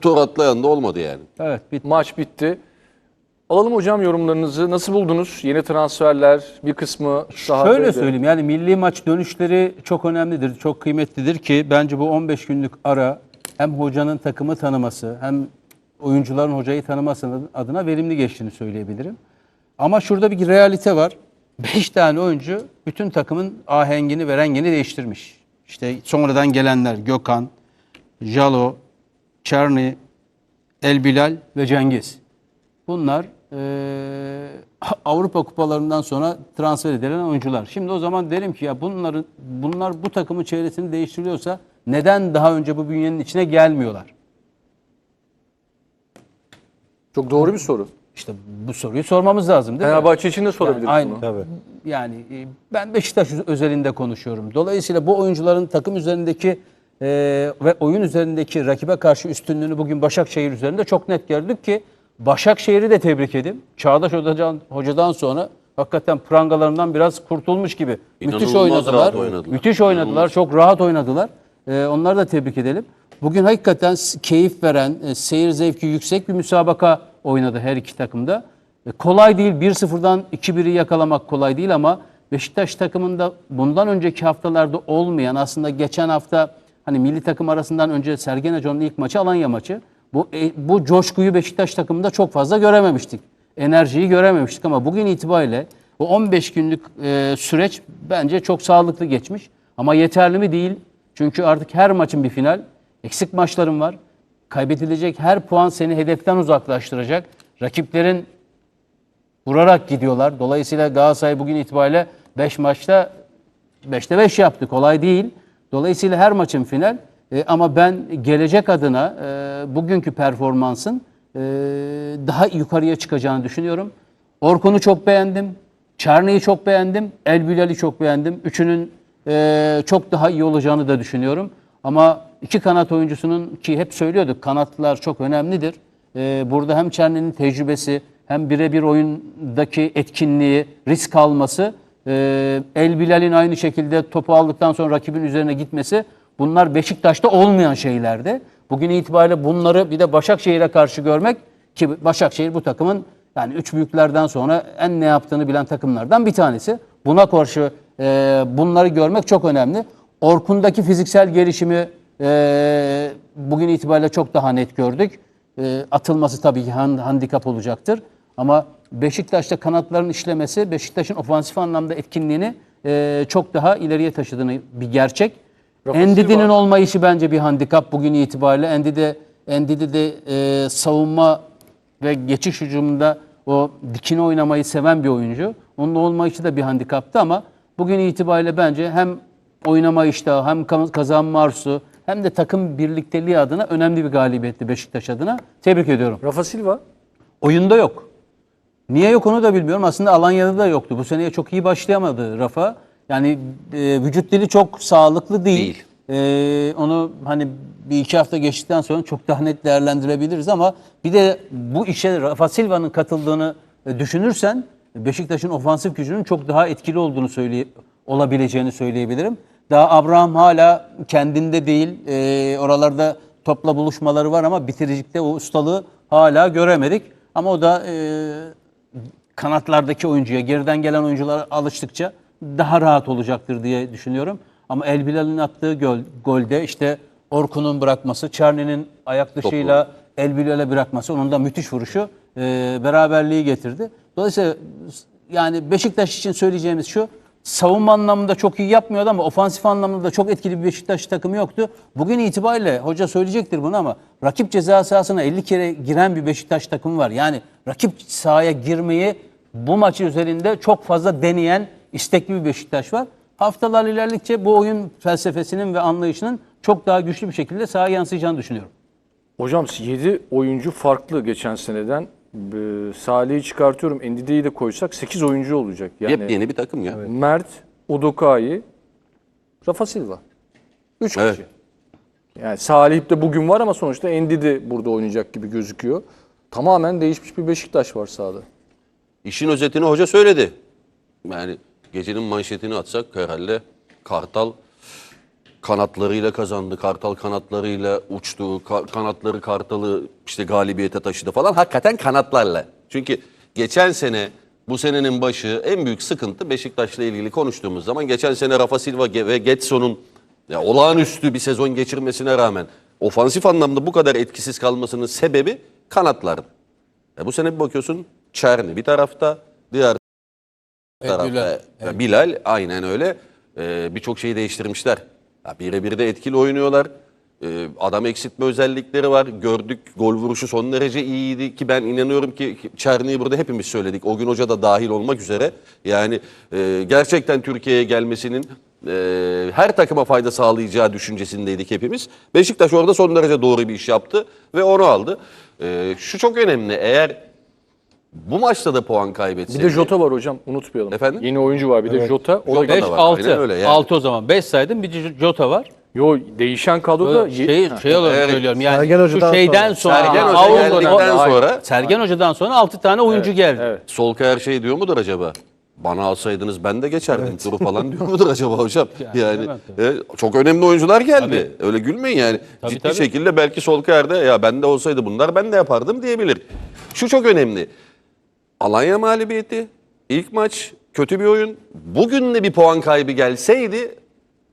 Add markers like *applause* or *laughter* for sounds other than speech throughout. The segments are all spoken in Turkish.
Tur atlayan da olmadı yani. Evet bitti. Maç bitti. Alalım hocam yorumlarınızı. Nasıl buldunuz? Yeni transferler bir kısmı sahadaydı. Şöyle söyleyeyim yani milli maç dönüşleri çok önemlidir, çok kıymetlidir ki bence bu 15 günlük ara hem hocanın takımı tanıması hem oyuncuların hocayı tanıması adına verimli geçtiğini söyleyebilirim. Ama şurada bir realite var. 5 tane oyuncu bütün takımın ahengini ve rengini değiştirmiş. İşte sonradan gelenler Gökhan, Jalo, Çerni, El Bilal ve Cengiz. Bunlar eee, *laughs* Avrupa kupalarından sonra transfer edilen oyuncular. Şimdi o zaman derim ki ya bunların bunlar bu takımın çevresini değiştiriyorsa neden daha önce bu bünyenin içine gelmiyorlar? Çok doğru bir soru. İşte bu soruyu sormamız lazım değil mi? Fenerbahçe için de sorabiliriz aynı. bunu. Tabii. Yani e, ben Beşiktaş özelinde konuşuyorum. Dolayısıyla bu oyuncuların takım üzerindeki e, ve oyun üzerindeki rakibe karşı üstünlüğünü bugün Başakşehir üzerinde çok net gördük ki Başakşehir'i de tebrik edeyim. Çağdaş Hocadan, Hoca'dan sonra hakikaten prangalarından biraz kurtulmuş gibi. Müthiş İnanılmaz oynadılar. rahat oynadılar. Müthiş oynadılar. Çok rahat oynadılar. E, onları da tebrik edelim. Bugün hakikaten keyif veren, e, seyir zevki yüksek bir müsabaka oynadı her iki takımda. E, Kolay değil. 1-0'dan 2-1'i yakalamak kolay değil ama Beşiktaş takımında bundan önceki haftalarda olmayan aslında geçen hafta hani milli takım arasından önce Sergen Hoca'nın ilk maçı Alanya maçı. Bu e, bu coşkuyu Beşiktaş takımında çok fazla görememiştik. Enerjiyi görememiştik ama bugün itibariyle bu 15 günlük e, süreç bence çok sağlıklı geçmiş. Ama yeterli mi değil? Çünkü artık her maçın bir final. Eksik maçların var. Kaybedilecek her puan seni hedeften uzaklaştıracak. Rakiplerin vurarak gidiyorlar. Dolayısıyla Galatasaray bugün itibariyle 5 maçta 5'te 5 yaptı. Kolay değil. Dolayısıyla her maçın final. E, ama ben gelecek adına e, bugünkü performansın e, daha yukarıya çıkacağını düşünüyorum. Orkun'u çok beğendim. Çarnı'yı çok beğendim. El Bilal'i çok beğendim. Üçünün e, çok daha iyi olacağını da düşünüyorum. Ama iki kanat oyuncusunun ki hep söylüyorduk kanatlar çok önemlidir. E, burada hem Çerni'nin tecrübesi hem birebir oyundaki etkinliği, risk alması, e, El Bilal'in aynı şekilde topu aldıktan sonra rakibin üzerine gitmesi bunlar Beşiktaş'ta olmayan şeylerdi. Bugün itibariyle bunları bir de Başakşehir'e karşı görmek ki Başakşehir bu takımın yani üç büyüklerden sonra en ne yaptığını bilen takımlardan bir tanesi. Buna karşı e, bunları görmek çok önemli. Orkun'daki fiziksel gelişimi e, bugün itibariyle çok daha net gördük. E, atılması tabii ki hand- handikap olacaktır. Ama Beşiktaş'ta kanatların işlemesi Beşiktaş'ın ofansif anlamda etkinliğini e, çok daha ileriye taşıdığını bir gerçek. Endidi'nin olmayışı bence bir handikap bugün itibariyle. Endidi, Endidi de e, savunma ve geçiş hücumunda o dikine oynamayı seven bir oyuncu. Onun olmayışı da bir handikaptı ama bugün itibariyle bence hem oynama iştahı hem ka- kazanma arzusu hem de takım birlikteliği adına önemli bir galibiyetti Beşiktaş adına. Tebrik ediyorum. Rafa Silva. Oyunda yok. Niye yok onu da bilmiyorum. Aslında Alanya'da da yoktu. Bu seneye çok iyi başlayamadı Rafa. Yani e, vücut dili çok sağlıklı değil. E, onu hani bir iki hafta geçtikten sonra çok daha net değerlendirebiliriz ama bir de bu işe Rafa Silva'nın katıldığını e, düşünürsen Beşiktaş'ın ofansif gücünün çok daha etkili olduğunu söyleye olabileceğini söyleyebilirim. Daha Abraham hala kendinde değil. E, oralarda topla buluşmaları var ama bitiricilikte o ustalığı hala göremedik. Ama o da e, kanatlardaki oyuncuya, geriden gelen oyunculara alıştıkça daha rahat olacaktır diye düşünüyorum. Ama El Bilal'in attığı gol, golde işte Orkun'un bırakması, Çarni'nin ayak dışıyla El Bilal'e bırakması, onun da müthiş vuruşu e, beraberliği getirdi. Dolayısıyla yani Beşiktaş için söyleyeceğimiz şu, savunma anlamında çok iyi yapmıyordu ama ofansif anlamda da çok etkili bir Beşiktaş takımı yoktu. Bugün itibariyle hoca söyleyecektir bunu ama rakip ceza sahasına 50 kere giren bir Beşiktaş takımı var. Yani rakip sahaya girmeyi bu maçı üzerinde çok fazla deneyen istekli bir Beşiktaş var. Haftalar ilerledikçe bu oyun felsefesinin ve anlayışının çok daha güçlü bir şekilde sahaya yansıyacağını düşünüyorum. Hocam 7 oyuncu farklı geçen seneden. Ee, Salih'i çıkartıyorum. Endide'yi de koysak 8 oyuncu olacak. Yani Yepyeni bir takım ya. Mert, Udokai, Rafa Silva. 3 Evet. kişi. Yani Salih de bugün var ama sonuçta Endidi burada oynayacak gibi gözüküyor. Tamamen değişmiş bir Beşiktaş var sahada. İşin özetini hoca söyledi. Yani gecenin manşetini atsak herhalde Kartal kanatlarıyla kazandı. Kartal kanatlarıyla uçtu. Ka- kanatları Kartal'ı işte galibiyete taşıdı falan. Hakikaten kanatlarla. Çünkü geçen sene bu senenin başı en büyük sıkıntı Beşiktaş'la ilgili konuştuğumuz zaman geçen sene Rafa Silva ve Getson'un olağanüstü bir sezon geçirmesine rağmen ofansif anlamda bu kadar etkisiz kalmasının sebebi kanatlardı. E bu sene bir bakıyorsun Çerni bir tarafta, diğer tarafta Bilal, e, Bilal aynen öyle. E, Birçok şeyi değiştirmişler. Birebir de etkili oynuyorlar. E, adam eksiltme özellikleri var. Gördük gol vuruşu son derece iyiydi ki ben inanıyorum ki Çerni'yi burada hepimiz söyledik. O gün hoca da dahil olmak üzere. Yani e, gerçekten Türkiye'ye gelmesinin e, her takıma fayda sağlayacağı düşüncesindeydik hepimiz. Beşiktaş orada son derece doğru bir iş yaptı ve onu aldı. E, şu çok önemli. Eğer bu maçta da puan Bir kaybetseydi. de Jota var hocam unutmayalım. Efendim? Yeni oyuncu var bir de Jota. O da Jota 5 da var, 6. aynen öyle yani. 6 o zaman. 5 saydım. Bir J- Jota var. Yo değişen kadroda ye- Şey, şey olarak Evet. söylüyorum. Yani Sergen şu Hoca'dan şeyden sonra. sonra. Sergen Hoca Avrupa'dan- geldikten Hayır. sonra Sergen Hoca'dan sonra 6 tane oyuncu geldi. Evet. Solka her şey diyor mudur acaba? Bana alsaydınız ben de geçerdim turu falan diyor mudur acaba hocam? Yani Yani, bilemem e, çok önemli oyuncular geldi. Öyle gülmeyin yani. Tabii, Ciddi tabii. şekilde belki Solkayar'da ya bende olsaydı bunlar ben de yapardım diyebilir. Şu çok önemli. Alanya mağlubiyeti, ilk maç kötü bir oyun. Bugün de bir puan kaybı gelseydi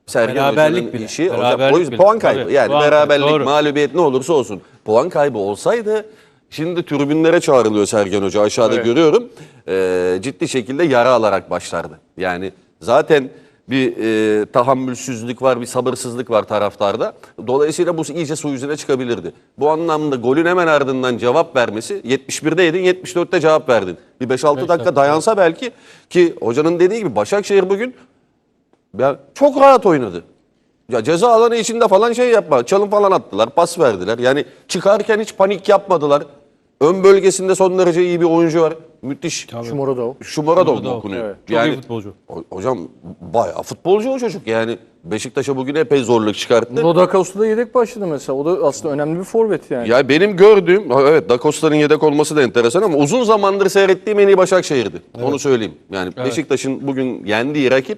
Sergen Beraberlik Hoca'nın bile, işi hocam, beraberlik o yüzden bile. puan kaybı. Tabii, yani puan kaybı, beraberlik, doğru. mağlubiyet ne olursa olsun. Puan kaybı olsaydı şimdi tribünlere çağrılıyor Sergen Hoca aşağıda Evet. görüyorum. Ee, ciddi şekilde yara alarak başlardı. Yani zaten bir e, tahammülsüzlük var, bir sabırsızlık var taraftarda. Dolayısıyla bu iyice su yüzüne çıkabilirdi. Bu anlamda golün hemen ardından cevap vermesi 71'de yedin, 74'te cevap verdin. Bir 5-6 dakika dayansa belki ki hocanın dediği gibi Başakşehir bugün ya çok rahat oynadı. Ya ceza alanı içinde falan şey yapma. Çalım falan attılar, pas verdiler. Yani çıkarken hiç panik yapmadılar. Ön bölgesinde son derece iyi bir oyuncu var. Müthiş. Şu Moradov. Şumaradov Şumaradov, dokunuyor. evet. Çok iyi futbolcu. ho- Hocam bayağı futbolcu o çocuk. Yani Beşiktaş'a bugün epey zorluk çıkarttı. Rodakos'ta da yedek başladı mesela. O da aslında önemli bir forvet yani. Ya benim gördüğüm, ha evet Da Costa'nın yedek olması da enteresan ama uzun zamandır seyrettiğim en iyi Başakşehir'di. Onu söyleyeyim. Yani Beşiktaş'ın bugün yendiği rakip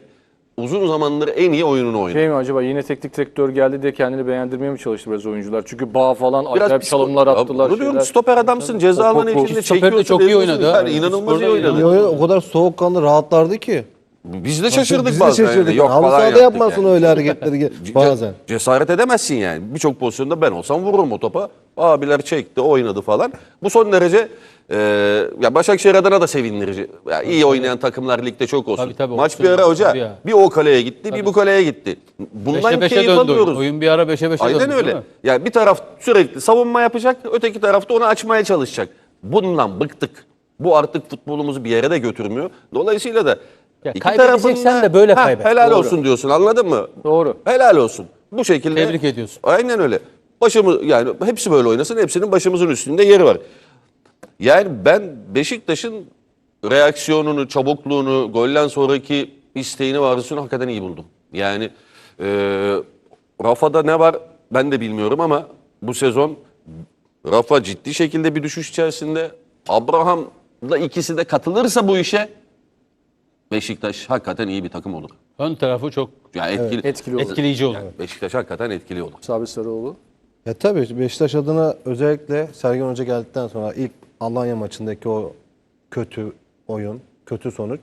uzun zamandır en iyi oyununu oynadı. Şey mi acaba yine teknik direktör geldi diye kendini beğendirmeye mi çalıştı biraz oyuncular? Çünkü bağ falan Biraz acayip çalımlar attılar. bunu diyorum, stoper adamsın ceza alanı içinde Stoper de çekiyorsun. çok iyi oynadı. Yani inanılmaz iyi oynadı. O kadar soğukkanlı rahatlardı ki. Biz de şaşırdık Biz de bazen. şaşırdık. Yok Halı falan sahada yaptık yapmazsın yani. öyle hareketleri Ce- bazen. Cesaret edemezsin yani. Birçok pozisyonda ben olsam vururum o topa. Abiler çekti, oynadı falan. Bu son derece e, ya Başakşehir adına da sevindirici. Ya iyi oynayan takımlar ligde çok olsun. Tabii, tabii, Maç olsun. bir ara hoca Tabii ya. bir o kaleye gitti, bir bu kaleye gitti. Bundan 5'e 5'e keyif döndü. alıyoruz. Oyun. oyun bir ara 5'e 5'e döndü. Aynen değil öyle. mi? Yani bir taraf sürekli savunma yapacak, öteki tarafta onu açmaya çalışacak. Bundan bıktık. Bu artık futbolumuzu bir yere de götürmüyor. Dolayısıyla da Ya iki kaybedeceksen de böyle kaybet. Helal Doğru. olsun diyorsun anladın mı? Doğru. Helal olsun. Bu şekilde. Tebrik ediyorsun. Aynen öyle. Başımız yani hepsi böyle oynasın. Hepsinin başımızın üstünde yeri var. Yani ben Beşiktaş'ın reaksiyonunu, çabukluğunu, golden sonraki isteğini ve arzusunu hakikaten iyi buldum. Yani e, Rafa'da ne var ben de bilmiyorum ama bu sezon Rafa ciddi şekilde bir düşüş içerisinde. Abraham'la ikisi de katılırsa bu işe Beşiktaş hakikaten iyi bir takım olur. Ön tarafı çok Yani etkili, Etkili olur. etkileyici oldu. Beşiktaş hakikaten etkili olur. Sabit Sarıoğlu. Ya tabii Beşiktaş adına özellikle Sergen Hoca geldikten sonra ilk Alanya maçındaki o kötü oyun, kötü sonuç.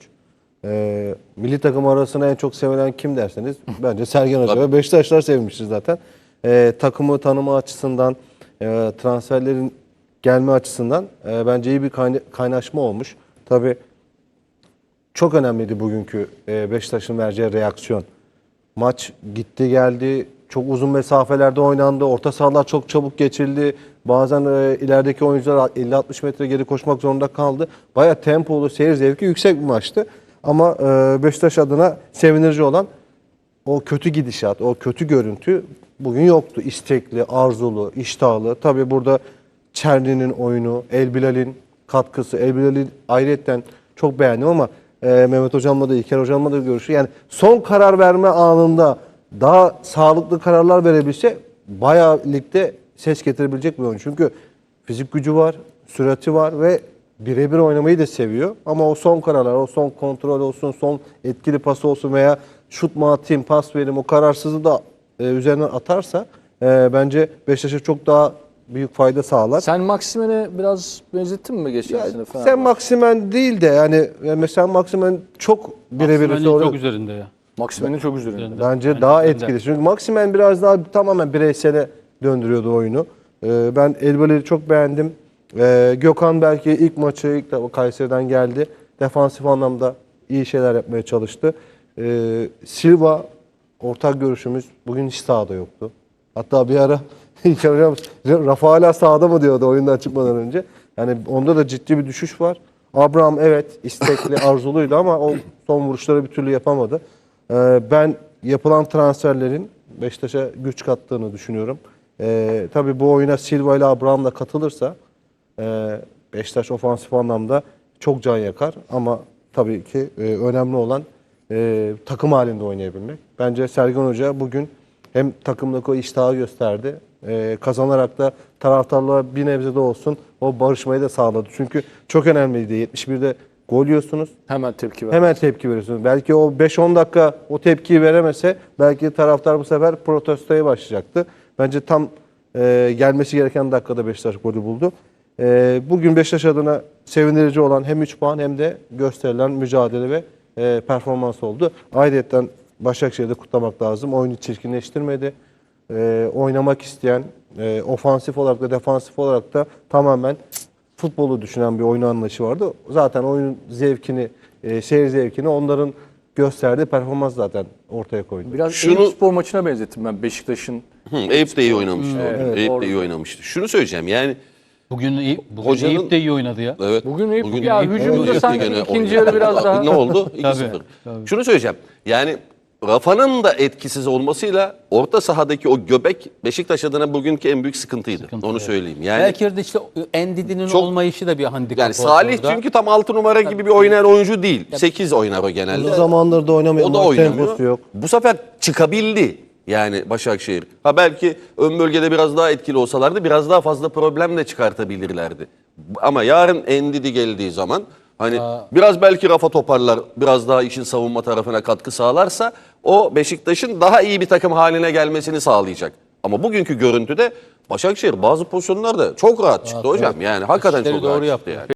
Ee, milli takım arasında en çok sevilen kim derseniz bence Sergen Hoca *laughs* ve Beşiktaşlar sevmiştir zaten. Ee, takımı tanıma açısından, e, transferlerin gelme açısından e, bence iyi bir kayna- kaynaşma olmuş. Tabii çok önemliydi bugünkü e, Beşiktaş'ın vereceği reaksiyon. Maç gitti geldi. Çok uzun mesafelerde oynandı. Orta sahalar çok çabuk geçildi. Bazen e, ilerideki oyuncular 50-60 metre geri koşmak zorunda kaldı. Baya tempolu, seyir zevki yüksek bir maçtı. Ama e, Beşiktaş adına sevindirici olan o kötü gidişat, o kötü görüntü bugün yoktu. İstekli, arzulu, iştahlı. Tabii burada Çerni'nin oyunu, El Bilal'in katkısı. El Bilal'i ayrıyetten çok beğendim ama e, Mehmet Hocam'la da İlker Hocam'la da görüşü. Yani son karar verme anında daha sağlıklı kararlar verebilse bayağı ligde ses getirebilecek bir oyuncu. Çünkü fizik gücü var, sürati var ve birebir oynamayı da seviyor. Ama o son kararlar, o son kontrol olsun, son etkili pas olsun veya şut mu atayım, pas vereyim o kararsızlığı da e, üzerinden atarsa e, bence Beşiktaş'a çok daha büyük fayda sağlar. Sen Maksimen'e biraz benzettin mi geçen Ya, sene falan? sen Maksimen değil de yani mesela Maksimen çok birebir Maksimen'in çok üzerinde ya. Maksimen'in çok üzerinde. Bence daha etkili. Çünkü Maximen biraz daha tamamen bireysele döndürüyordu oyunu. Ee, ben Elbalı'yı çok beğendim. Ee, Gökhan belki ilk maçı ilk defa Kayseri'den geldi. Defansif anlamda iyi şeyler yapmaya çalıştı. Ee, Silva ortak görüşümüz bugün hiç sahada yoktu. Hatta bir ara *laughs* İlker hocam Rafa hala sahada mı diyordu oyundan çıkmadan önce. Yani onda da ciddi bir düşüş var. Abraham evet istekli, *laughs* arzuluydu ama o son vuruşları bir türlü yapamadı. Ee, ben yapılan transferlerin Beşiktaş'a güç kattığını düşünüyorum. Ee, tabii bu oyuna Silva ile Abraham da katılırsa e, Beşiktaş ofansif anlamda çok can yakar. Ama tabii ki e, önemli olan e, takım halinde oynayabilmek. Bence Sergen Hoca bugün hem takımdaki o iştahı gösterdi. e, kazanarak da taraftarlığa bir nebze de olsun o barışmayı da sağladı. Çünkü çok önemliydi. 71'de gol yiyorsunuz. Hemen tepki ver. Hemen tepki veriyorsunuz. Belki o 5-10 dakika o tepkiyi veremese belki taraftar bu sefer protestoya başlayacaktı. Bence tam e, gelmesi gereken dakikada Beşiktaş golü buldu. E, bugün Beşiktaş adına sevindirici olan hem 3 puan hem de gösterilen mücadele ve e, performans oldu. Ayrıca Başakşehir'de kutlamak lazım. Oyunu çirkinleştirmedi. E, oynamak isteyen, e, ofansif olarak da defansif olarak da tamamen futbolu düşünen bir oyun anlayışı vardı. Zaten oyunun zevkini, e, seyir zevkini onların gösterdiği performans zaten ortaya koydu. Biraz Şunu- Eyüp spor maçına benzettim ben Beşiktaş'ın. Hı, Eyüp de iyi oynamıştı. Evet, Eyüp de iyi oynamıştı. Şunu söyleyeceğim yani Bugün, iyi, bugün Hocanın- Eyüp de iyi oynadı ya. Evet. Bugün Eyüp- Bugün ya Eyüp hücumda oynadı sanki ikinci yarı biraz daha- Ne oldu? 2-0. tabii. Şunu söyleyeceğim. Yani Rafa'nın da etkisiz olmasıyla orta sahadaki o göbek Beşiktaş adına bugünkü en büyük sıkıntıydı. Onu söyleyeyim. Yani Belki de işte Endidi'nin Çok- olmayışı da bir handikap yani Salih orada. çünkü tam 6 numara gibi bir oynayan oyuncu değil. 8 oynar o genelde. Uzun zamandır da oynamıyor. O da oynamıyor. temposu yok. Bu sefer çıkabildi. Yani Başakşehir. Ha belki ön bölgede biraz daha etkili olsalardı biraz daha fazla problem de çıkartabilirlerdi. Ama yarın Endidi geldiği zaman hani biraz belki Rafa toparlar, biraz daha işin savunma tarafına katkı sağlarsa o Beşiktaş'ın daha iyi bir takım haline gelmesini sağlayacak. Ama bugünkü görüntüde Başakşehir bazı pozisyonlarda çok rahat çıktı hocam. Yani hakikaten çok doğru rahat yaptı. çıktı yani.